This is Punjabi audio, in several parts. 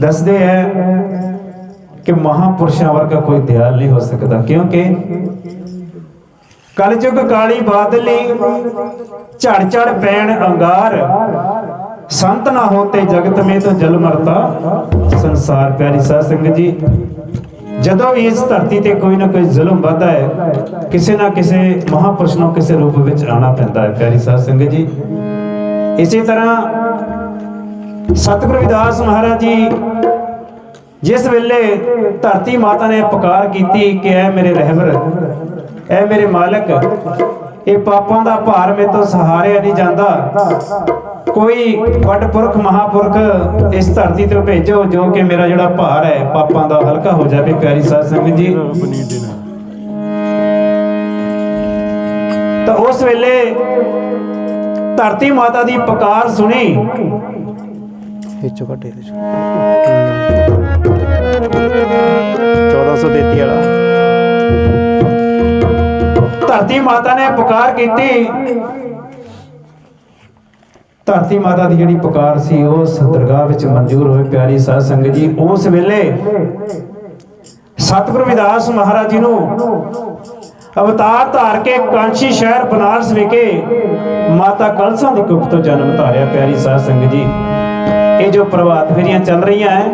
ਦੱਸਦੇ ਹੈ ਕਿ ਮਹਾਪੁਰਸ਼ਾਂ ਵਰਗਾ ਕੋਈ ਦਿਆਲ ਨਹੀਂ ਹੋ ਸਕਦਾ। ਕਿਉਂਕਿ ਕਲਯੁਗ ਕਾਲੀ ਬਾਦਲੀ ਝੜ ਝੜ ਪੈਣ ਅੰਗਾਰ ਸੰਤ ਨਾ ਹੋਤੇ ਜਗਤ ਮੇ ਤੋਂ ਜਲ ਮਰਤਾ ਸੰਸਾਰ। ਪਿਆਰੀ ਸਾਧ ਸੰਗਤ ਜੀ, ਜਦੋਂ ਵੀ ਇਸ ਧਰਤੀ ਤੇ ਕੋਈ ਨਾ ਕੋਈ ਜ਼ੁਲਮ ਵੱਧਦਾ ਹੈ, ਕਿਸੇ ਨਾ ਕਿਸੇ ਮਹਾਪੁਰਸ਼ ਨੂੰ ਕਿਸੇ ਰੂਪ ਵਿੱਚ ਆਣਾ ਪੈਂਦਾ ਹੈ। ਪਿਆਰੀ ਸਾਧ ਸੰਗਤ ਜੀ, ਇਸੇ ਤਰ੍ਹਾਂ ਸਤਿਗੁਰੂ ਵਿਦਾਸ ਮਹਾਰਾਜ ਜੀ, ਜਿਸ ਵੇਲੇ ਧਰਤੀ ਮਾਤਾ ਨੇ ਪੁਕਾਰ ਕੀਤੀ ਕਿ ਐ ਮੇਰੇ ਰਹਿਬਰ ਐ ਮੇਰੇ ਮਾਲਕ, ਇਹ ਪਾਪਾਂ ਦਾ ਭਾਰ ਮੇਰੇ ਤੋਂ ਸਹਾਰਿਆ ਨਹੀਂ ਜਾਂਦਾ। ਕੋਈ ਵੱਡ ਪੁਰਖ, ਮਹਾਪੁਰਖ ਇਸ ਧਰਤੀ ਤੇ ਭੇਜੋ ਜੋ ਕਿ ਮੇਰਾ ਜਿਹੜਾ ਭਾਰ ਹੈ, ਪਾਪਾਂ ਦਾ ਹਲਕਾ ਹੋ ਜਾਵੇ, ਪਿਆਰੀ ਸਾਧ ਸੰਗਤ ਜੀ। ਤਾਂ ਉਸ ਵੇਲੇ ਧਰਤੀ ਮਾਤਾ ਦੀ ਪੁਕਾਰ ਸੁਣੀ। ਇਹ ਚੋਂ ਕੱਢ 1433 ਵਾਲਾ। ਧਰਤੀ ਮਾਤਾ ਨੇ ਪੁਕਾਰ ਕੀਤੀ। ਧਰਤੀ ਮਾਤਾ ਦੀ ਜਿਹੜੀ ਪੁਕਾਰ ਸੀ ਉਸ ਦਰਗਾਹ ਵਿੱਚ ਮਨਜ਼ੂਰ ਹੋਈ, ਪਿਆਰੀ ਸਾਧ ਸੰਗਤ ਜੀ। ਉਸ ਵੇਲੇ ਸਤਿਗੁਰੂ ਵਿਦਾਸ ਮਹਾਰਾਜ ਜੀ ਨੂੰ ਅਵਤਾਰ ਧਾਰ ਕੇ ਕਾਂਸ਼ੀ ਸ਼ਹਿਰ ਬਨਾਰਸ ਵਿਖੇ ਮਾਤਾ ਕਲਸਾ ਦੀ ਕੁੱਖ ਤੋਂ ਜਨਮ ਧਾਰਿਆ, ਪਿਆਰੀ ਸਾਧ ਸੰਗਤ ਜੀ। ਇਹ ਜੋ ਪ੍ਰਭਾਤ ਫੇਰੀਆਂ ਚੱਲ ਰਹੀਆਂ ਹੈ।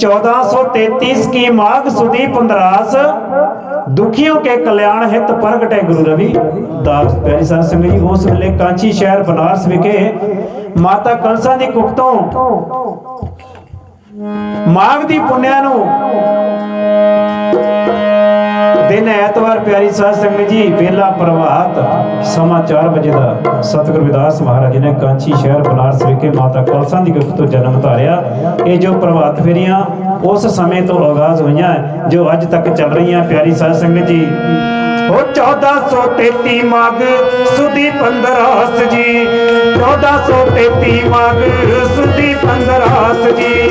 1433 ਕੀ ਮਾਘ ਸੁਦੀ ਪੁੰਦਰਾਸ, ਦੁਖੀਆਂ ਕੇ ਕਲਿਆਣ ਹਿਤ ਪ੍ਰਗਟੇ ਗੁਰੂ ਰਵੀ ਦਾਸ। ਪਿਆਰੀ ਸਾਧ ਸੰਗਤ ਜੀ, ਉਸ ਵੇਲੇ ਕਾਂਚੀ ਸ਼ਹਿਰ ਬਨਾਰਸ ਵਿਖੇ ਮਾਤਾ ਕਲਸਾ ਦੀ ਕੁੱਖ ਤੋਂ ਮਾਘ ਦੀ ਪੁੰਨਿਆ ਨੂੰ ਦਿਨ ਐਤਵਾਰ ਪਿਆਰੀ ਸਾਧ ਸੰਗਤ ਜੀ ਵੇਲਾ ਪ੍ਰਭਾਤ, ਸਮਾਂ 4 ਵਜੇ ਦਾ। ਸਤਿਗੁਰ ਵਿਦਾਸ ਮਹਾਰਾਜ ਨੇ ਕਾਂਚੀ ਸ਼ਹਿਰ ਬਨਾਰਸ ਵਿਖੇ ਮਾਤਾ ਕਲਸਾ ਦੀ ਕੁੱਖ ਤੋਂ ਜਨਮ ਧਾਰਿਆ। ਇਹ ਜੋ ਪ੍ਰਭਾਤ ਫੇਰੀਆਂ ਉਸ ਸਮੇਂ ਤੋਂ ਆਗਾਜ਼ ਹੋਈਆਂ, ਜੋ ਅੱਜ ਤੱਕ ਚੱਲ ਰਹੀਆਂ, ਪਿਆਰੀ ਸਾਧ ਸੰਗਤ ਜੀ। ਉਹ 1433 ਮਾਘ, ਸੁਦੀ 15 ਜੀ। 1433 ਮਾਘ, ਸੁਦੀ 15 ਜੀ।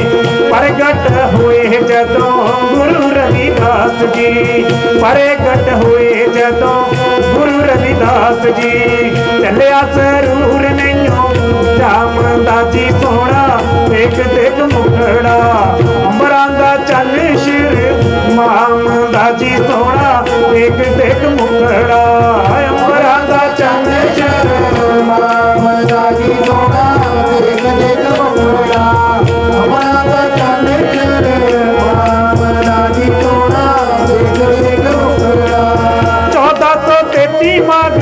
ਪ੍ਰਗਟ ਹੋਏ ਜਦੋਂ ਗੁਰੂ ਰਵਿਦਾਸ ਜੀ। ਪ੍ਰਗਟ ਹੋਏ ਜਦੋਂ ਗੁਰੂ ਰਵਿਦਾਸ ਜੀ। ਚੱਲਿਆ ਸਰੂਰ ਨੈਣੋ ਜਾਮਦਾ ਜੀ ਸੋਹਣਾ ਇੱਕ ਦੇਖ ਮੁਖੜਾ। ਜੀ ਸੋਹਣਾ ਦੇਖ ਦੇਖ ਮੁਖੜਾ ਅੰਬਰਾਂ ਦਾ ਚੰਨ ਸ਼ਿਰ ਮਾਮ ਦਾ ਜੀ ਸੋਨਾ ਦੇਖ ਦੇਖ ਮੁਖੜਾ ਅਮਰਾ ਦਾ ਚੰਨ ਚਿਰ ਮਾਮ ਦਾ ਜੀ ਸੋਨਾ ਦੇਖ ਦੇਖ ਮੁਖੜਾ 1433 ਮਾਘ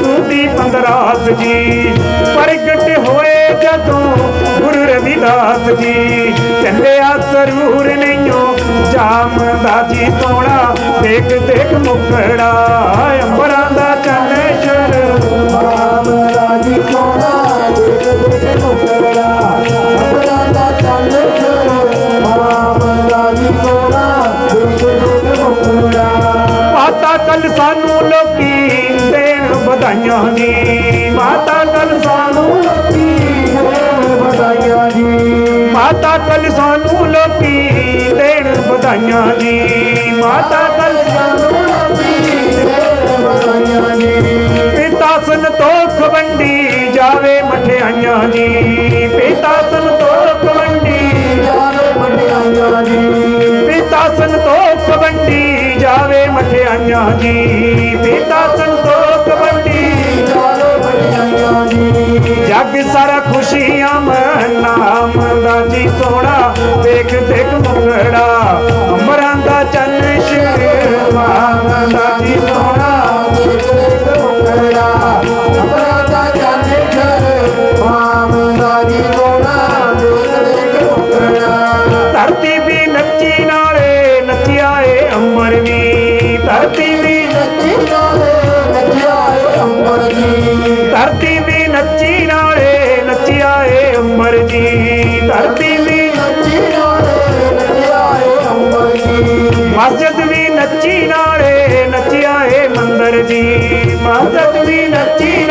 ਸੂਦੀ 15 ਜੀ ਪ੍ਰਗਟ ਹੋਏ ਜਦੋਂ ਗੁਰੂ ਰਵਿਦਾਸ ਜੀ ਚੱਲਿਆ ਸਰੂਰ ਨੈਣੋ ਜਾਮ ਦਾ ਜੀ ਸੋਹਣਾ ਦੇਖ ਦੇਖ ਮੁਖੜਾ ਮਾਤਾ ਕੱਲ ਸਾਨੂੰ ਲੋਕੀ ਦੇਣ ਵਧਾਈਆਂ ਜੀ ਮਾਤਾ ਕੱਲ ਬਧਾਈਆਂ ਜੀ ਪਿਤਾ ਸੰਤੋਖ ਵੰਡੀ ਜਾਵੇ ਮਠਿਆਈਆਂ ਜੀ ਪਿਤਾ ਸੰਤੋਖ ਵੰਡੀ ਜਾਵੇ ਮਟਿਆਈਆਂ ਜੀ ਪਿਤਾ ਸੰਤੋਖ ਵੰਡੀ ਜਾਵੇ ਮਠਿਆਈਆਂ ਜੀ ਪਿਤਾ ਧਰਤੀ ਵੀ ਨੱਚੀ ਨਾਲੇ ਨੱਚਿਆ ਏ ਅੰਬਰ ਜੀ। ਧਰਤੀ ਵੀ ਨੱਚੀ ਨਾਲੇ ਨੱਚਿਆ ਏ ਅੰਬਰ ਜੀ। ਮਸਜਿਦ ਵੀ ਨੱਚੀ ਨਾਲੇ ਨੱਚਿਆ ਏ ਮੰਦਰ ਜੀ। ਮਸਜਿਦ ਵੀ ਨੱਚੀ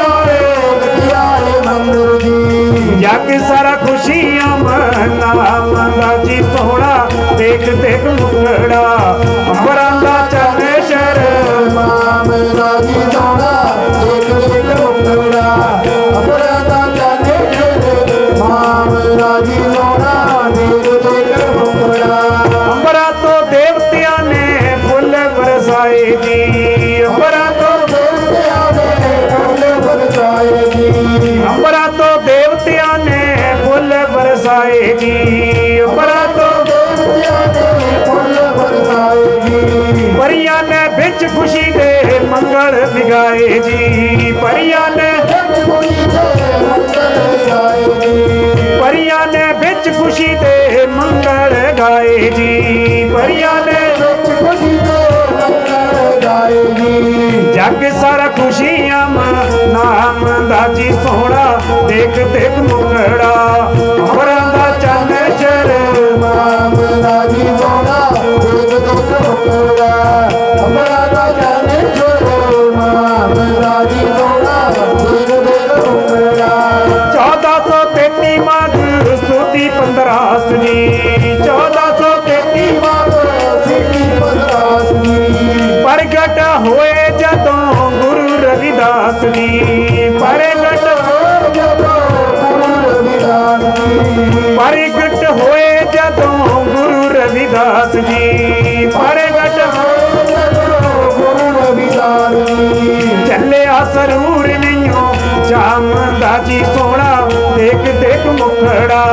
ਪ੍ਰਗਟ ਹੋਏ ਜਦੋਂ ਗੁਰੂ ਰਵਿਦਾਸ ਜੀ। ਪ੍ਰਗਟ ਜਦੋਂ ਗੁਰੂ ਰਵਿਦਾਸ ਜੀ। ਚੱਲਿਆ ਸਰੂਰ ਨਈਓ ਜਾਮਦਾ ਜੀ ਸੋਹਣਾ ਦੇਖ ਦੇਖ ਮੁਖੜਾ।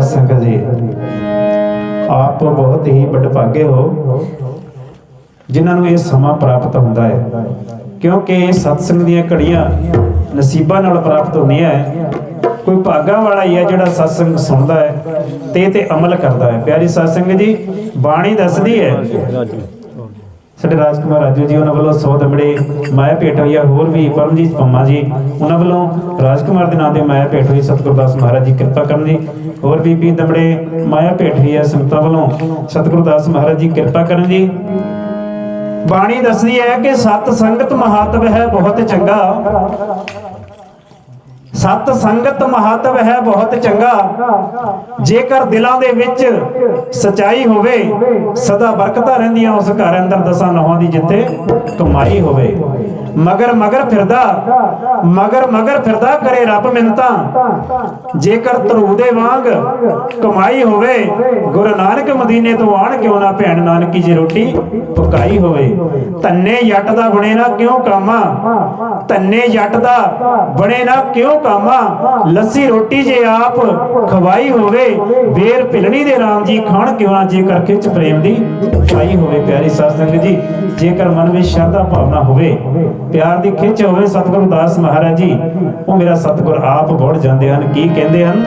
ਸਤ ਸੰਗਤ ਜੀ। ਆਪ ਬਹੁਤ ਹੀ ਵਡਭਾਗੇ ਹੋ। ਜਿਨ੍ਹਾਂ ਨੂੰ ਇਹ ਸਮਾਂ ਪ੍ਰਾਪਤ ਹੁੰਦਾ ਹੈ। ਕਿਉਂਕਿ ਇਹ ਸਤਸੰਗ ਦੀਆਂ ਘੜੀਆਂ ਨਸੀਬਾਂ ਨਾਲ ਪ੍ਰਾਪਤ ਹੁੰਦੀਆਂ ਹੈ। ਕੋਈ ਭਾਗਾ ਵਾਲਾ ਹੀ ਹੈ ਜਿਹੜਾ ਸਤਸੰਗ ਸੁਣਦਾ ਹੈ ਤੇ ਇਹ ਤੇ ਅਮਲ ਕਰਦਾ ਹੈ। ਪਿਆਰੀ ਸਤਸੰਗ ਜੀ, ਬਾਣੀ ਦੱਸਦੀ ਹੈ ਸਾਡੇ ਰਾਜਕੁਮਾਰ ਰਾਜੂ ਜੀ, ਉਹਨਾਂ ਵੱਲੋਂ 100 ਦਮੜੇ ਮਾਇਆ ਭੇਟ ਹੋਈ ਆ, ਹੋਰ ਵੀ ਪਰਮਜੀਤ ਪੰਮਾ ਜੀ, ਉਹਨਾਂ ਵੱਲੋਂ ਰਾਜਕੁਮਾਰ ਦੇ ਨਾਂ ਤੇ ਮਾਇਆ ਭੇਟ ਹੋਈ, ਸਤਿਗੁਰਦਾਸ ਮਹਾਰਾਜ ਜੀ ਕਿਰਪਾ ਕਰਨ ਜੀ ਹੋਰ ਵੀ ਵੀ ਦਮੜੇ ਮਾਇਆ ਭੇਟ ਹੋਈ ਹੈ ਸੰਗਤਾਂ ਵੱਲੋਂ ਸਤਿਗੁਰਦਾਸ ਮਹਾਰਾਜ ਜੀ ਕਿਰਪਾ ਕਰਨ ਜੀ ਬਾਣੀ ਦੱਸਦੀ ਹੈ ਕਿ ਸਤ ਸੰਗਤ ਮਹਾਤਵ ਹੈ, ਬਹੁਤ ਚੰਗਾ। ਸਤ ਸੰਗਤ ਮਹੱਤਵ ਹੈ ਬਹੁਤ ਚੰਗਾ। ਜੇਕਰ ਦਿਲਾਂ ਦੇ ਵਿੱਚ ਸਚਾਈ ਹੋਵੇ, ਸਦਾ ਬਰਕਤਾਂ ਰਹਿੰਦੀਆਂ, ਉਸ ਘਰ ਅੰਦਰ ਦਸਾਂ ਨਹਾਂ ਦੀ ਜਿੱਥੇ ਕਮਾਈ ਹੋਵੇ। ਮਗਰ ਮਗਰ ਫਿਰਦਾ, ਮਗਰ ਮਗਰ ਫਿਰਦਾ ਕਰੇ ਰੱਬ ਮਿੰਤਾ ਜੇਕਰ ਧਰੂ ਦੇ ਵਾਂਗ ਕਮਾਈ ਹੋਵੇ, ਗੁਰੂ ਨਾਨਕ ਮਦੀਨੇ ਤੋਂ ਆਣ ਕਿਉਂ ਨਾ ਭੈਣ ਨਾਨਕੀ ਜੀ ਰੋਟੀ ਪਕਾਈ ਹੋਵੇ। ਤੰਨੇ ਜੱਟ ਦਾ ਬਣੇ ਨਾ ਕਿਉਂ ਕਾਮਾ? ਤੰਨੇ ਜੱਟ ਦਾ ਬਣੇ ਨਾ ਕਿਉਂ ਕਾਮਾ? ਲੱਸੀ ਰੋਟੀ ਜੇ ਆਪ ਖਵਾਈ ਹੋਵੇ ਵੇਰ ਭਿਲਣੀ ਦੇ ਰਾਮ ਜੀ ਖਾਣ ਕਿਉਂ ਨਾ? ਜੇਕਰ ਖਿੱਚ ਪ੍ਰੇਮ ਦੀ ਪਾਈ ਹੋਵੇ, ਪਿਆਰੀ ਸਾਧ ਸੰਗਤ ਜੀ, ਜੇਕਰ ਮਨ ਵਿੱਚ ਸ਼ਰਧਾ ਭਾਵਨਾ ਹੋਵੇ ਪਿਆਰ ਦੀ ਖਿੱਚ ਹੋਵੇ ਸਤਿਗੁਰੂ ਦਾਸ ਮਹਾਰਾਜ ਜੀ, ਉਹ ਮੇਰਾ ਸਤਿਗੁਰ ਆਪ ਬੁੜ ਜਾਂਦੇ ਹਨ। ਕੀ ਕਹਿੰਦੇ ਹਨ?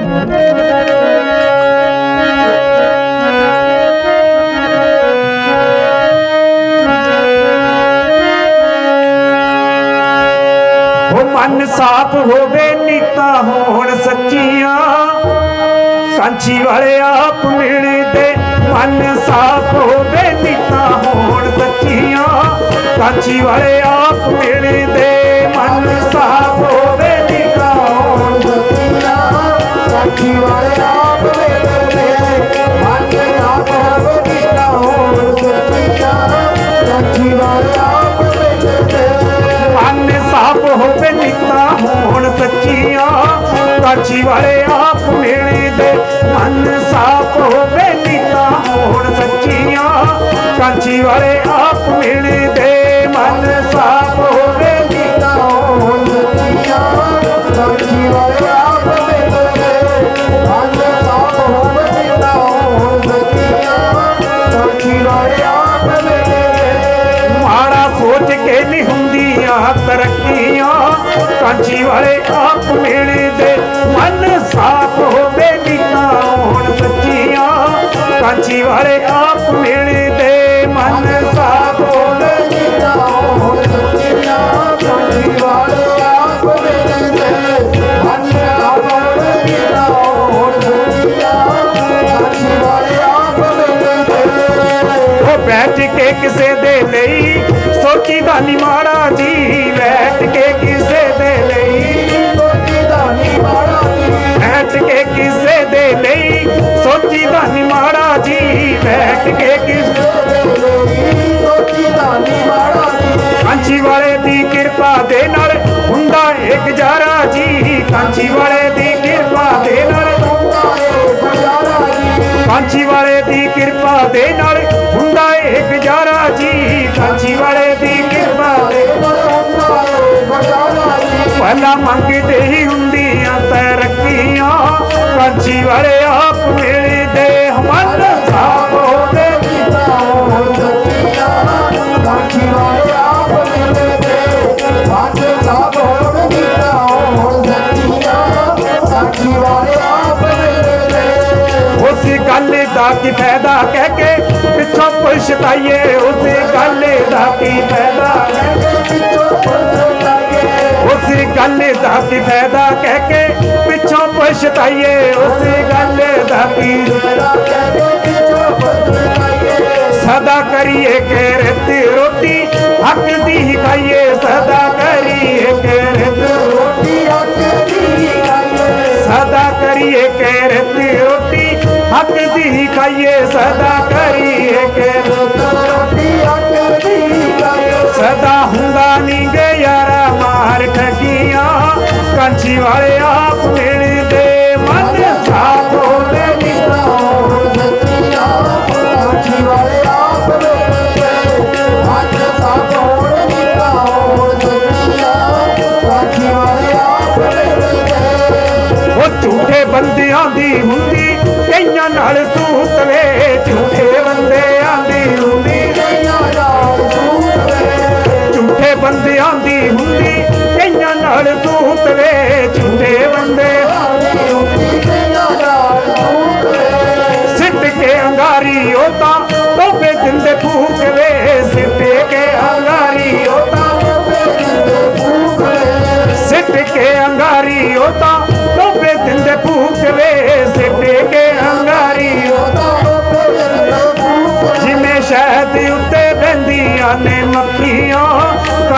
ਉਹ ਮਨ ਸਾਫ਼ ਹੋਵੇ, ਨੀਤਾ ਹੋਣ ਸੱਚੀਆਂ। ਕਾਂਚੀ ਵਾਲੇ ਆਪ ਮਿਲਦੇ, ਮਨ ਸਾਫ਼ ਹੋਵੇ, ਨੀਤਾਂ ਹੋਣ ਸੱਚੀਆਂ ਕਾਂਚੀ ਵਾਲੇ ਆਪ ਮਿਲਦੇ ਮਨ ਸਾਫ਼ ਹੋਵੇ ਨੀਤਾਂ ਹੋਣ ਸਤਿਆ ਵਾਲੇ ਆਪ ਵੇਲੇ ਮਨ ਆਪ ਹੋਵੇ ਨਾ ਹੋਣ ਸਤਿਆ ਵਾਲੇ ਆਪ ਵੇਲੇ ਮਨ ਸਾਫ਼ ਹੋਵੇ ਨੀਤਾਂ ਹੋਣ ਸੱਚੀਆਂ ਕਾਂਚੀ ਵਾਲੇ ਆਪ ਮਿਲਦੇ ਮਨ ਸਾਫ਼ ਹੋਵੇ ਨੀਤਾਂ ਹੋਣ ਸੱਚੀਆਂ ਕਾਂਚੀ ਵਾਲੇ ਆਪ ਮਿਲਦੇ ਮਨ ਸਾਫ਼ ਹੋਵੇ ਨਾ ਹੋਣ। ਸਤਿਆ ਸਾਖੀ ਵਾਲੇ ਆਪ ਵੇਲੇ ਮਨ ਆਪ ਹੋਵੇ ਨਾ ਹੋਣ। ਸਤਿਆ ਸਾਖੀ ਵਾਲੇ ਆਪ ਵੇਲੇ ਮਾੜਾ ਸੋਚ ਕੇ ਨਹੀਂ ਹੁੰਦੀਆਂ ਤਰੱਕੀਆਂ। ਕਾਂਚੀ ਵਾਲੇ ਆਪ ਮਿਲਦੇ ਮਨ ਸਾਫ਼ ਹੋਵੇ ਨੀਤਾਂ ਹੋਣ ਸੱਚੀਆਂ। ਕਾਂਚੀ ਵਾਲੇ ਆਪ ਮਿਲਦੇ ਬੈਠ ਕੇ ਕਿਸੇ ਦੇ ਲਈ ਸੋਚੀਦਾ ਨੀ ਮਾੜਾ ਜੀ, ਬੈਠ ਕੇ ਕਿਸੇ ਦੇ ਲਈ ਸੋਚੀ ਦਾ ਨੀ ਮਾੜਾ ਜੀ। ਬੈਠ ਕੇ ਕਿਸੇ ਦੇ ਲਈ ਸੋਚੀਦਾ ਨੀ ਮਾੜਾ ਬੈਠ ਕੇ ਕਿਸ ਕਾਂਚੀ ਵਾਲੇ ਦੀ ਕਿਰਪਾ ਦੇ ਨਾਲ ਹੁੰਦਾ ਇੱਕ ਜਾਰਾ ਜੀ। ਕਾਂਚੀ ਵਾਲੇ ਦੀ ਕਿਰਪਾ ਦੇ ਨਾਲ ਕਾਂਚੀ ਵਾਲੇ ਦੀ ਕਿਰਪਾ ਦੇ ਨਾਲ ਹੁੰਦਾ ਇੱਕ ਜਾਰਾ ਜੀ। ਕਾਂਚੀ ਵਾਲੇ ਦੀ ਕਿਰਪਾ ਦੇ ਨਾਲ ਭਲਾ ਮੰਗਦੇ ਹੀ ਹੁੰਦੀਆਂ ਤਰੱਕੀਆਂ। ਕਾਂਚੀ ਵਾਲੇ ਆਪ ਮਿਲਦੇ ਹਮਨ ਸਾਬ ਹੋਵੇ ਹੁਣ ਵਾਲੇ ਆਪ ਮਿਲਦੇ ਵਾਜ ਸਾਬ ਹੋਣ ਦਿੱਤਾ ਵਾਲੇ ਆਪ ਮਿਲਦੇ। ਉਸ ਗੱਲ ਦਾ ਕੀ ਫਾਇਦਾ ਕਹਿ ਕੇ ਪਿੱਛੋਂ ਪਛਤਾਈਏ ਉਸ ਗੱਲ ਦਾ ਕੀ ਫਾਇਦਾ ਵਿੱਚੋਂ ਪਰਤਾਏ ਉਸ ਗੱਲ ਦਾ ਕੀ ਫਾਇਦਾ ਕਹਿ ਕੇ ਪਿੱਛੋਂ ਪਛਤਾਈਏ ਉਸ ਗੱਲ ਦਾ ਕੀ ਮੇਰਾ ਕਹਿੰਦੇ ਵਿੱਚੋਂ ਪਰਤਾਏ ਸਦਾ ਕਰੀਏ ਕਿਰਤ ਰੋਟੀ ਹੱਕ ਦੀ ਹੀ ਖਾਈਏ ਸਦਾ ਕਰੀਏ ਸਦਾ ਕਰੀਏ ਕਿਰਤ ਰੋਟੀ, ਹੱਕ ਦੀ ਹੀ ਖਾਈਏ ਸਦਾ ਕਰੀਏ ਕਿਰਤ ਰੋਟੀ ਅੱਖ ਦੀ ਖਾਈਏ ਸਦਾ ਹੁੰਦਾ ਨੀ ਗੇ ਯਾਰਾ ਮਾਰ ਠਗੀਆਂ ਕਾਂਚੀ ਵਾਲੇ ਕਈਆਂ ਨਾਲ ਸੂਤ ਵੇ ਝੂਠੇ ਬੰਦੇ ਦੀ ਹੁੰਦੀ। ਕਈਆਂ ਨਾਲ ਝੂਠ ਵੇ ਝੂਠੇ ਬੰਦੇ ਦੀ ਹੁੰਦੀ ਕਈਆਂ ਨਾਲ ਸੂਤ ਵੇ ਝੂਠੇ ਬੰਦੇ ਸਿੱਟ ਕੇ ਅੰਗਾਰੀ ਉਹ ਤਾਂ ਤੋਬੇ ਦਿੰਦੇ ਫੂਕ ਵੇ ਸਿੱਟ ਕੇ ਅੰਗਾਰੀ ਉਹ ਤਾਂ ਸਿੱਟ ਕੇ ਅੰਗਾਰੀ ਉਹ ਤਾਂ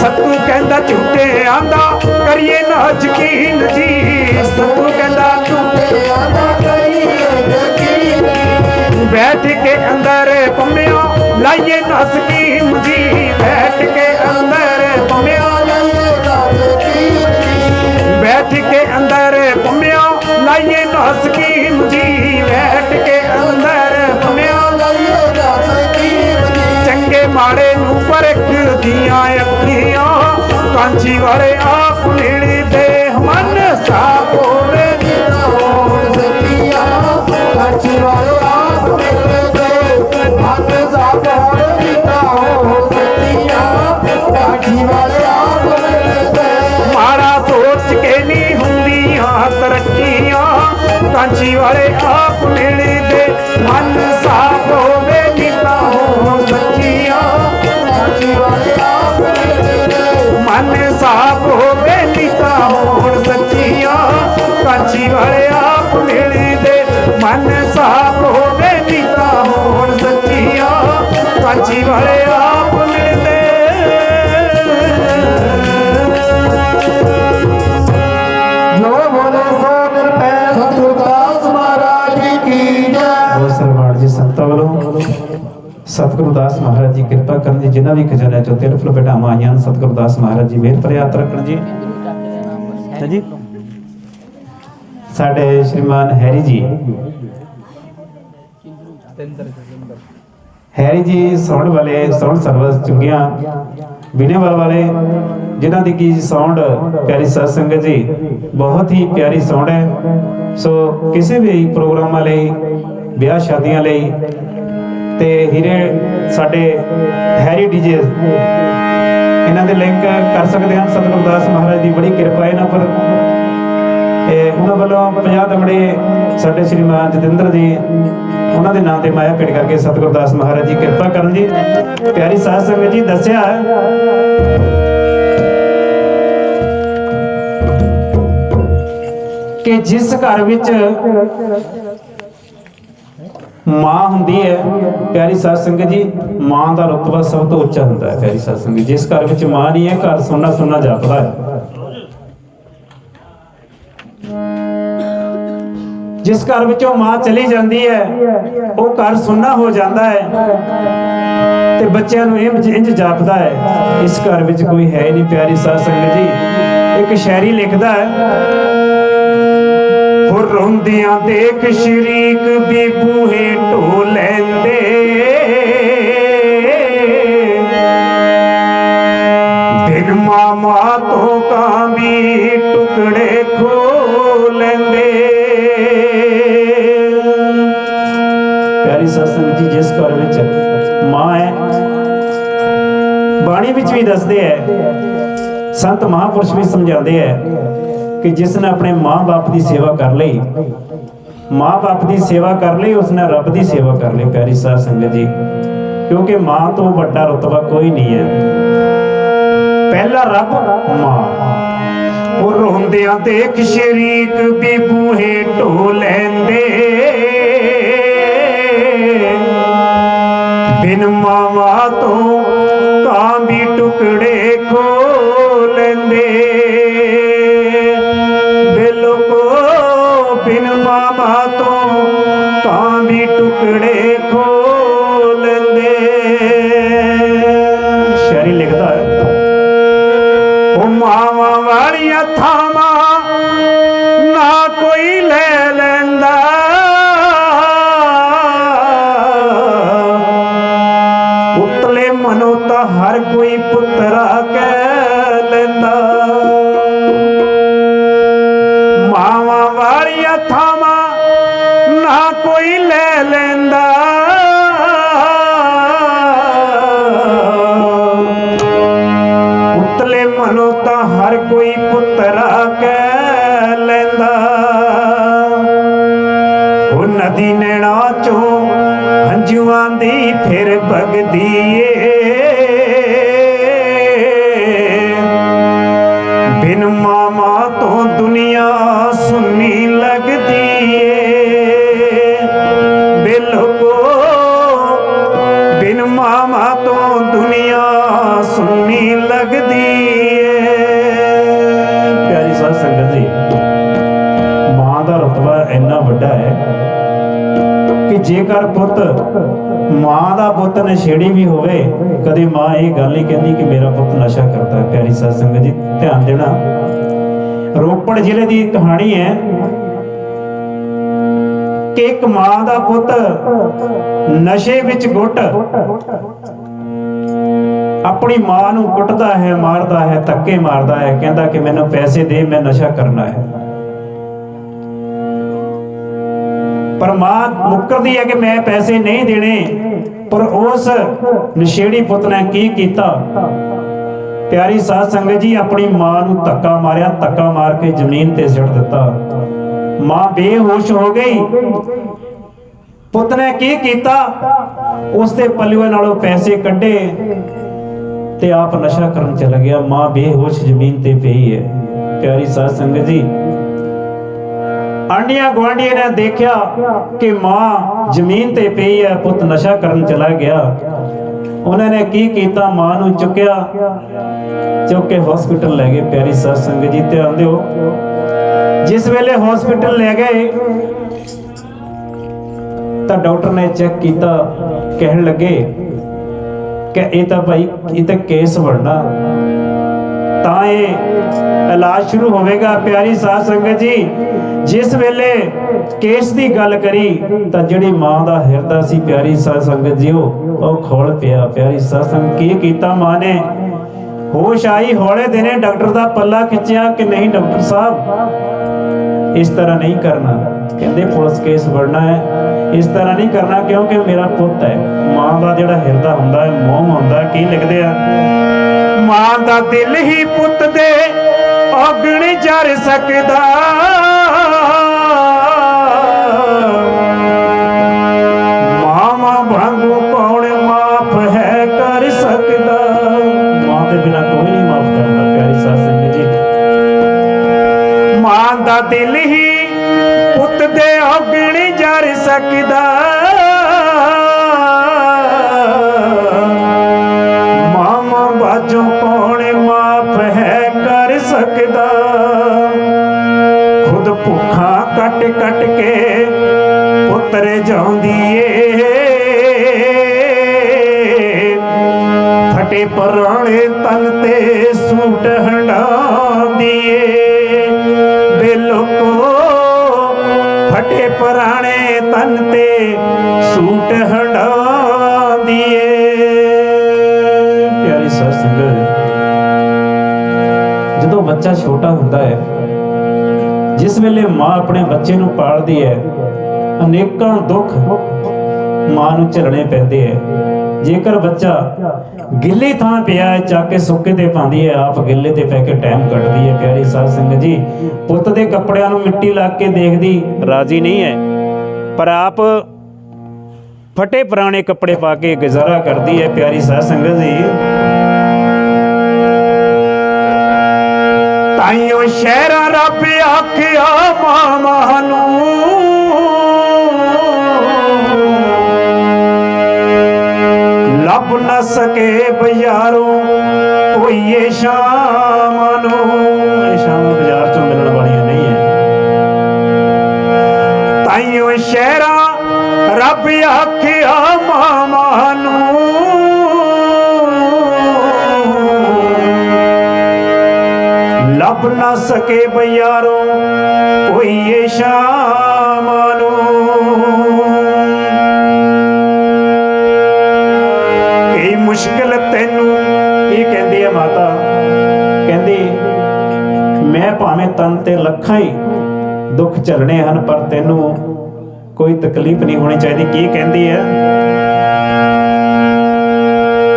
ਸੱਤੂ ਕਹਿੰਦਾ ਝੂਠੇ ਆਂਦਾ, ਕਰੀਏ ਨਾ ਯਕੀਨ ਜੀ ਸੱਤੂ ਕਹਿੰਦਾ ਬੈਠ ਕੇ ਅੰਦਰ ਪੰਮਿਆ ਲਾਈਏ ਨਾ ਸਕੀਮ ਜੀ ਬੈਠ ਕੇ ਅੰਦਰ ਪੰਮਿਆ ਬੈਠ ਕੇ ਅੰਦਰ ਪੰਮਿਆ ਲਾਈਏ ਨਾ ਸਕੀਮ ਜੀ ਬੈਠ ਕੇ ਅੰਦਰ ਮਾੜੇ ਨੂੰ ਪਰਖਦੀਆਂ ਅੱਖੀਆਂ, ਕਾਂਚੀ ਵਾਲੇ ਆਪ ਮਿਲਦੇ ਮਨ ਸਾਫ਼ ਮਾੜਾ ਸੋਚ ਕੇ ਨਹੀਂ ਹੁੰਦੀਆਂ ਤਰੱਕੀਆਂ। ਕਾਂਚੀ ਵਾਲੇ ਆਪ ਮਿਲਦੇ ਮਨ ਸਾਫ਼ ਹੋਵੇ। ਮਨ ਸਾਫ਼ ਹੋਵੇ ਨੀਤਾ ਹੋਣ ਸੱਚੀਆਂ ਕਾਂਚੀ ਵਾਲੇ ਆਪ ਮਿਲਦੇ। ਮਨ ਸਾਫ਼ ਹੋਵੇ ਨੀਤਾ ਹੋਣ ਸੱਚੀਆਂ ਕਾਂਚੀ ਵਾਲੇ ਸਤਿਗੁਰੂ ਦਾਸ ਮਹਾਰਾਜ ਜੀ ਕਿਰਪਾ ਕਰਨ ਜੀ ਜਿਨ੍ਹਾਂ ਵੀ ਖਜ਼ਾਨੇ ਚੋਂ ਤਿਲ ਫੁੱਲ ਵਡਾਵਾਂ ਆਈਆਂ ਹਨ, ਸਤਿਗੁਰੂ ਦਾਸ ਮਹਾਰਾਜ ਜੀ ਮਿਹਰ ਹੱਥ ਰੱਖਣ ਜੀ। ਹਾਂਜੀ। ਸਾਡੇ Shriman Harry ji. Harry ji sound ਵਾਲੇ ਸਾਊਂਡ ਸਰਵਿਸ ਚੁੰਗੀਆਂ ਬਿਨੇਵਾਲ ਵਾਲੇ ਜਿਨ੍ਹਾਂ ਦੀ ਕੀ ਸਾਊਂਡ ਪਿਆਰੀ ਸਾਧ ਸੰਗਤ ਜੀ ਬਹੁਤ ਹੀ ਪਿਆਰੀ ਸਾਊਂਡ ਹੈ। ਸੋ ਕਿਸੇ ਵੀ ਪ੍ਰੋਗਰਾਮਾਂ ਲਈ ਵਿਆਹ ਸ਼ਾਦੀਆਂ ਲਈ ਤੇ ਹੀਰੇ ਸਾਡੇ ਹੈਰੀ ਡੀਜੇ ਇਹਨਾਂ ਦੇ ਲਿੰਕ ਕਰ ਸਕਦੇ ਹਨ। ਸਤਿਗੁਰੂ ਦਾਸ ਮਹਾਰਾਜ ਦੀ ਬੜੀ ਕਿਰਪਾ ਇਹਨਾਂ ਪਰ। ਤੇ ਉਹਨਾਂ ਵੱਲੋਂ 50 ਦਮੜੇ ਸਾਡੇ ਸ਼੍ਰੀਮਾਨ ਜਤਿੰਦਰ ਜੀ, ਉਹਨਾਂ ਦੇ ਨਾਂ ਤੇ ਮਾਇਆ ਭੇਟ ਕਰਕੇ ਸਤਿਗੁਰੂ ਦਾਸ ਮਹਾਰਾਜ ਜੀ ਕਿਰਪਾ ਕਰਨ ਜੀ। ਪਿਆਰੀ ਸਾਧ ਸੰਗਤ ਜੀ, ਦੱਸਿਆ ਕਿ ਜਿਸ ਘਰ ਵਿੱਚ ਮਾਂ ਹੁੰਦੀ ਹੈ, ਪਿਆਰੀ ਸਾਧ ਸੰਗਤ ਜੀ, ਮਾਂ ਦਾ ਰਤਬਾ ਸਭ ਤੋਂ ਉੱਚਾ ਹੁੰਦਾ ਹੈ, ਪਿਆਰੀ ਸਾਧ ਸੰਗਤ ਜਿਸ ਘਰ ਵਿੱਚ ਮਾਂ ਨਹੀਂ ਹੈ, ਘਰ ਸੁੰਨਾ ਸੁੰਨਾ ਜਾਪਦਾ ਹੈ। ਜਿਸ ਘਰ ਵਿੱਚੋਂ ਮਾਂ ਚਲੀ ਜਾਂਦੀ ਹੈ, ਉਹ ਘਰ ਸੁੰਨਾ ਹੋ ਜਾਂਦਾ ਹੈ ਤੇ ਬੱਚਿਆਂ ਨੂੰ ਇੰਜ ਇੰਜ ਜਾਪਦਾ ਹੈ। ਇਸ ਘਰ ਵਿੱਚ ਕੋਈ ਹੈ ਹੀ ਨਹੀਂ, ਪਿਆਰੀ ਸਾਧ ਸੰਗਤ ਜੀ। ਇੱਕ ਸ਼ਾਇਰੀ ਲਿਖਦਾ ਹੈ ਹੋ ਰੋਂਦਿਆਂ ਦੇਖ ਸ਼ਰੀਕ ਵੀ ਬੂਹੇ ਬਿਨ ਤੋਂ ਕਾਂ ਟੁਕੜੇ ਖੋ ਲੈਂਦੇ। ਪਿਆਰੀ ਸਤਸੰਗ ਜੀ, ਜਿਸ ਘਰ ਵਿੱਚ ਮਾਂ ਹੈ, ਬਾਣੀ ਵਿੱਚ ਵੀ ਦੱਸਦੇ ਹੈ, ਸੰਤ ਮਹਾਪੁਰਸ਼ ਵੀ ਸਮਝਾਉਂਦੇ ਹੈ ਕਿ ਜਿਸ ਨੇ ਆਪਣੇ ਮਾਂ-ਬਾਪ ਦੀ ਸੇਵਾ ਕਰ ਲਈ, ਮਾਂ-ਬਾਪ ਦੀ ਸੇਵਾ ਕਰ ਲਈ ਉਸਨੇ ਰੱਬ ਦੀ ਸੇਵਾ ਕਰ ਲਈ, ਪਿਆਰੀ ਸਾਧ ਸੰਗਤ ਜੀ। ਕਿਉਂਕਿ ਮਾਂ ਤੋਂ ਵੱਡਾ ਰਤਬਾ ਕੋਈ ਨਹੀਂ ਹੈ। ਪਹਿਲਾ ਰੱਬ ਮਾਂ। ਉਹ ਰੋਂਦਿਆਂ ਦੇਖ ਸ਼ਰੀਕ ਵੀ ਬੂਹੇ ਢੋ ਲੈਂਦੇ। ਬਿਨ ਮਾਵਾ ਤੋਂ ਬਿਲਕੋ ਬਿਨ ਮਾਮਾ ਤੋਂ ਦੁਨੀਆ ਸੁੰਨੀ ਲੱਗਦੀ ਏ। ਪਿਆਰੀ ਸਾਧ ਸੰਗਤ ਜੀ, ਮਾਂ ਦਾ ਰਤਬਾ ਇੰਨਾ ਵੱਡਾ ਹੈ ਕਿ ਜੇਕਰ ਪੁੱਤ ਮਾਂ ਦਾ ਪੁੱਤ ਨਸ਼ੇੜੀ ਵੀ ਹੋਵੇ, ਕਦੇ ਮਾਂ ਇਹ ਗੱਲ ਨਹੀਂ ਕਹਿੰਦੀ ਕਿ ਮੇਰਾ ਪੁੱਤ ਨਸ਼ਾ ਕਰਦਾ ਪਿਆਰੀ ਸਾਧ ਸੰਗਤ ਜੀ, ਧਿਆਨ ਦੇਣਾ। ਰੋਪੜ ਜ਼ਿਲ੍ਹੇ ਦੀ ਕਹਾਣੀ ਹੈ ਕਿ ਇੱਕ ਮਾਂ ਦਾ ਪੁੱਤ ਨਸ਼ੇ ਵਿੱਚ ਗੁੱਟ। ਆਪਣੀ ਮਾਂ ਨੂੰ ਕੁੱਟਦਾ ਹੈ, ਮਾਰਦਾ ਹੈ, ਧੱਕੇ ਮਾਰਦਾ ਹੈ, ਕਹਿੰਦਾ ਕਿ ਮੈਨੂੰ ਪੈਸੇ ਦੇ, ਮੈਂ ਨਸ਼ਾ ਕਰਨਾ ਹੈ। ਪਰ ਮਾਂ ਮੁੱਕਰਦੀ ਹੈ ਕਿ ਮੈਂ ਪੈਸੇ ਨਹੀਂ ਦੇਣੇ, ਪਰ ਉਸ ਨਸ਼ੇੜੀ ਪੁੱਤ ਨੇ ਕੀ ਕੀਤਾ? ਪਿਆਰੀ ਸਾਧ ਸੰਗਤ ਜੀ, ਆਪਣੀ ਮਾਂ ਨੂੰ ਧੱਕਾ ਮਾਰਿਆ, ਧੱਕਾ ਮਾਰ ਕੇ ਜ਼ਮੀਨ ਤੇ ਸਿੱਟ ਦਿੱਤਾ। ਮਾਂ ਬੇਹੋਸ਼ ਹੋ ਗਈ। ਪੁੱਤ ਨੇ ਕੀ ਕੀਤਾ? ਉਸ ਦੇ ਪੱਲਿਓ ਨਾਲੋਂ ਪੈਸੇ ਕੱਢੇ ਤੇ ਆਪ ਨਸ਼ਾ ਕਰਨ ਚਲਾ ਗਿਆ। ਮਾਂ ਬੇਹੋਸ਼ ਜ਼ਮੀਨ ਤੇ ਪਈ ਹੈ। ਪਿਆਰੀ ਸਾਧ ਸੰਗਤ ਜੀ ਆਂਡੀਆਂ ਗਵਾਂਡੀਆਂ ਨੇ ਦੇਖਿਆ ਕਿ ਮਾਂ ਜ਼ਮੀਨ ਤੇ ਪਈ ਹੈ, ਪੁੱਤ ਨਸ਼ਾ ਕਰਨ ਚਲਾ ਗਿਆ। ਉਹਨਾਂ ਨੇ ਕੀ ਕੀਤਾ? ਮਾਂ ਨੂੰ ਚੁੱਕਿਆ, ਚੁੱਕ ਕੇ ਹਸਪੀਟਲ ਲੈ ਗਏ। ਪਿਆਰੀ ਸਾਧ ਸੰਗਤ ਜੀ, ਧਿਆਨ ਦਿਓ। ਜਿਸ ਵੇਲੇ ਹਸਪੀਟਲ ਲੈ ਗਏ, ਤਾਂ ਡਾਕਟਰ ਨੇ ਚੈੱਕ ਕੀਤਾ, ਕਹਿਣ ਲੱਗੇ ਕਿ ਇਹ ਤਾਂ ਭਾਈ ਇਹ ਤਾਂ ਕੇਸ ਬਣਨਾ। ਤਾਂ ਇਹ ਇਲਾਜ ਸ਼ੁਰੂ ਹੋਵੇਗਾ, ਪਿਆਰੀ ਸਾਧ ਸੰਗਤ ਜੀ। ਜਿਸ ਵੇਲੇ ਕੇਸ ਦੀ ਗੱਲ ਕਰੀ, ਤਾਂ ਜਿਹੜੀ ਮਾਂ ਦਾ ਹਿਰਦਾ ਸੀ, ਪਿਆਰੀ ਸਾਧ ਸੰਗਤ ਜੀ, ਉਹ ਖੋਲ ਪਿਆ। ਪਿਆਰੀ ਸਾਧ ਸੰਗਤ, ਕੀ ਕੀਤਾ ਮਾਂ ਨੇ? ਹੋਸ਼ ਆਈ, ਹੌਲੇ ਦਿਨੇ ਡਾਕਟਰ ਦਾ ਪੱਲਾ ਖਿੱਚਿਆ ਕਿ ਨਹੀਂ ਡਾਕਟਰ ਸਾਹਿਬ? ਇਸ ਤਰ੍ਹਾਂ ਨਹੀਂ ਕਰਨਾ। ਕਹਿੰਦੇ ਪੁਲਿਸ ਕੇਸ ਵੜਨਾ ਹੈ। ਇਸ ਤਰ੍ਹਾਂ ਨਹੀਂ ਕਰਨਾ ਕਿਉਂਕਿ ਮੇਰਾ ਪੁੱਤ ਹੈ। ਮਾਂ ਦਾ ਜਿਹੜਾ ਹਿਰਦਾ ਹੁੰਦਾ ਹੈ ਮੋਹ ਹੁੰਦਾ ਕੀ ਲਿਖਦੇ ਆ? ਮਾਂ ਦਾ ਦਿਲ ਹੀ ਪੁੱਤ ਦੇ ਔਗਣ ਜਰ ਸਕਦਾ। ਮਾਂ ਵਾਂਗੂ ਕੌਣ ਮਾਫ ਹੈ ਕਰ ਸਕਦਾ? ਮਾਂ ਦੇ ਬਿਨਾ ਜਦੋਂ ਬੱਚਾ ਛੋਟਾ ਹੁੰਦਾ ਹੈ, ਜਿਸ ਵੇਲੇ ਮਾਂ ਆਪਣੇ ਬੱਚੇ ਨੂੰ ਪਾਲਦੀ ਹੈ, ਅਨੇਕਾਂ ਦੁੱਖ ਮਾਂ ਨੂੰ ਝੱਲਣੇ ਪੈਂਦੇ ਹੈ। ਜੇਕਰ ਬੱਚਾ ਗਿੱਲੀ ਥਾਂ ਪਿਆ ਹੈ, ਚੱਕ ਕੇ ਸੁੱਕੇ ਤੇ ਪਾਉਂਦੀ ਹੈ, ਆਪ ਗਿੱਲੇ ਤੇ ਪੈ ਕੇ ਟਾਈਮ ਕੱਢਦੀ ਹੈ। ਪਿਆਰੀ ਸਾਧ ਸੰਗਤ ਜੀ, ਪੁੱਤ ਦੇ ਕੱਪੜਿਆਂ ਨੂੰ ਮਿੱਟੀ ਲਾ ਕੇ ਦੇਖਦੀ ਰਾਜ਼ੀ ਨਹੀਂ ਹੈ, ਪਰ ਆਪ ਫਟੇ ਪੁਰਾਣੇ ਕੱਪੜੇ ਪਾ ਕੇ ਗੁਜ਼ਾਰਾ ਕਰਦੀ ਹੈ। ਪਿਆਰੀ ਸਾਧ ਸੰਗਤ ਜੀ ਤਾਈਓ ਸ਼ਹਿਰਾਂ ਰੱਬ ਆਖਿਆ ਮਾਮਾ ਨੂੰ। ਲੱਭ ਨਾ ਸਕੇ ਬਾਜ਼ਾਰੋਂ ਕੋਈਏ ਸ਼ਾਮ ਨੂੰ। ਇਹ ਸ਼ਾਮ ਬਾਜ਼ਾਰ ਚੋਂ ਮਿਲਣ ਵਾਲੀਆਂ ਨਹੀਂ ਹੈ ਤਾਈਓ ਸ਼ਹਿਰਾ ਰੱਬ ਆਖਿਆ ਮਾਮਾ ਲੱਭ ਨਾ ਸਕੇ ਬਿਆਰੋਂ ਕੋਈ ਏ ਸ਼ਾਮ ਨੂੰ ਕੀ ਮੁਸ਼ਕਿਲ ਤੈਨੂੰ, ਇਹ ਕਹਿੰਦੀ ਹੈ ਮਾਤਾ, ਕਹਿੰਦੀ, ਮੈਂ ਭਾਵੇਂ ਤਨ ਤੇ ਲੱਖਾਂ ਹੀ ਦੁੱਖ ਝੱਲਣੇ ਹਨ, ਪਰ ਤੈਨੂੰ ਕੋਈ ਤਕਲੀਫ ਨਹੀਂ ਹੋਣੀ ਚਾਹੀਦੀ। ਕੀ ਕਹਿੰਦੀ ਹੈ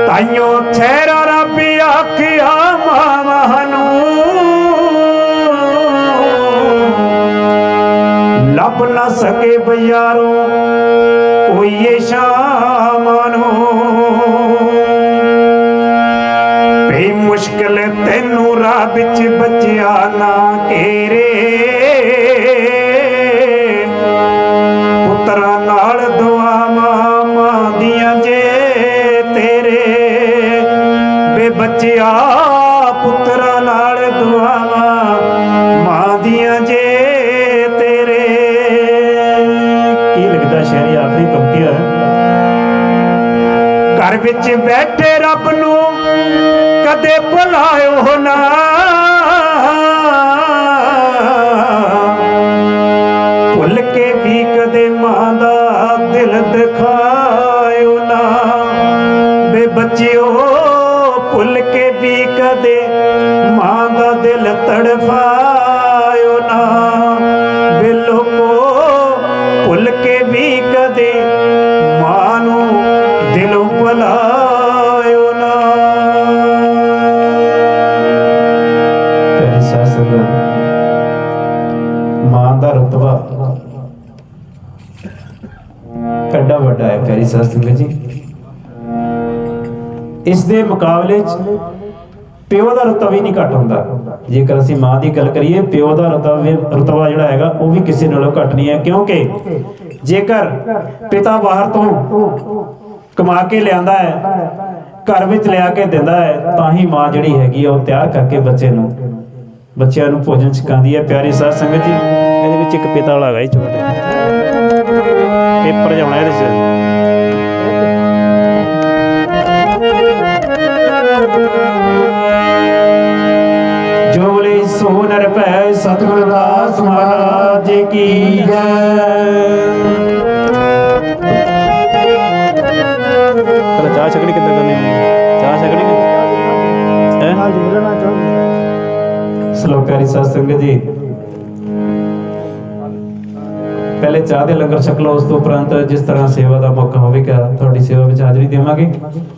ਤਾਈਓ ਠਹਿਰਾ ਰੱਬ, ਆਖਿਆ ਮਾਮਾ ਨੂੰ। ਲੱਭ ਨਾ ਸਕੇ ਬਿਆਰੋਂ ਕੋਈ ਏ ਸ਼ਾਮ ਬੇ ਮੁਸ਼ਕਲ ਤੈਨੂੰ ਰਾਹ ਵਿੱਚ ਬਚਿਆ ਨਾ ਘੇਰੇ ਪੁੱਤਰਾਂ ਨਾਲ ਦੁਆਵਾਂ ਮਾਂਦੀਆਂ ਜੇ ਤੇਰੇ। ਬੇ ਬਚਿਆ ਵਿੱਚ ਬੈਠੇ ਰੱਬ ਨੂੰ, ਕਦੇ ਭੁਲਾਇਓ ਨਾ। ਭੁੱਲ ਕੇ ਵੀ ਕਦੇ ਮਾਂ ਦਾ ਦਿਲ ਦਿਖਾ। ਪਿਆਰੀ ਸਾਧ ਸੰਗਤ ਜੀ। ਇਸ ਦੇ ਮੁਕਾਬਲੇ 'ਚ ਪਿਓ ਦਾ ਰਤਬਾ ਵੀ ਨਹੀਂ ਘੱਟ ਹੁੰਦਾ। ਜੇਕਰ ਅਸੀਂ ਮਾਂ ਦੀ ਗੱਲ ਕਰੀਏ, ਪਿਓ ਦਾ ਰਤਬਾ ਰਤਬਾ ਜਿਹੜਾ ਹੈਗਾ, ਉਹ ਵੀ ਕਿਸੇ ਨਾਲੋਂ ਘੱਟ ਨਹੀਂ ਹੈ। ਕਿਉਂਕਿ ਜੇਕਰ ਪਿਤਾ ਬਾਹਰ ਤੋਂ ਕਮਾ ਕੇ ਲਿਆਂਦਾ ਹੈ, ਘਰ ਵਿੱਚ ਲਿਆ ਕੇ ਦਿੰਦਾ ਹੈ, ਤਾਂ ਹੀ ਮਾਂ ਜਿਹੜੀ ਹੈਗੀ ਆ, ਉਹ ਤਿਆਰ ਕਰਕੇ ਬੱਚੇ ਨੂੰ ਬੱਚਿਆਂ ਨੂੰ ਭੋਜਨ ਛਕਾਉਂਦੀ ਹੈ। ਪਿਆਰੀ ਸਾਧ ਸੰਗਤ ਜੀ, ਇਹਦੇ ਵਿੱਚ ਇੱਕ ਪਿਤਾ ਵਾਲਾ ਹੈਗਾ ਜੀ, ਛੋਟਾ ਪੇਪਰ ਜਾਣਾ ਇਹਦੇ 'ਚ। ਸੋ ਨਰ ਭੈ ਸਤਿਗੁਰ ਦਾਸ ਮਹਾਰਾਜ ਕੀ ਜੈ। ਪਹਿਲਾਂ ਚਾਹ ਛਕਣੀ ਕਿੱਦਾਂ ਕਰਨੀ ਹੈ? ਚਾਹ ਛਕਣੀ ਹੈ? ਨਾਲ ਜੋੜਨਾ ਚਾਹੁੰਦੇ ਸਲੋ ਪਿਆਰੀ ਸਾਧ ਸੰਗਤ ਜੀ। ਪਹਿਲੇ ਚਾਹ ਦੇ ਲੰਗਰ ਛਕ ਲਓ ਉਸ ਤੋਂ ਉਪਰੰਤ ਜਿਸ ਤਰ੍ਹਾਂ ਸੇਵਾ ਦਾ ਮੌਕਾ ਹੋਵੇਗਾ ਤੁਹਾਡੀ ਸੇਵਾ ਵਿੱਚ ਹਾਜ਼ਰੀ ਦੇਵਾਂਗੇ।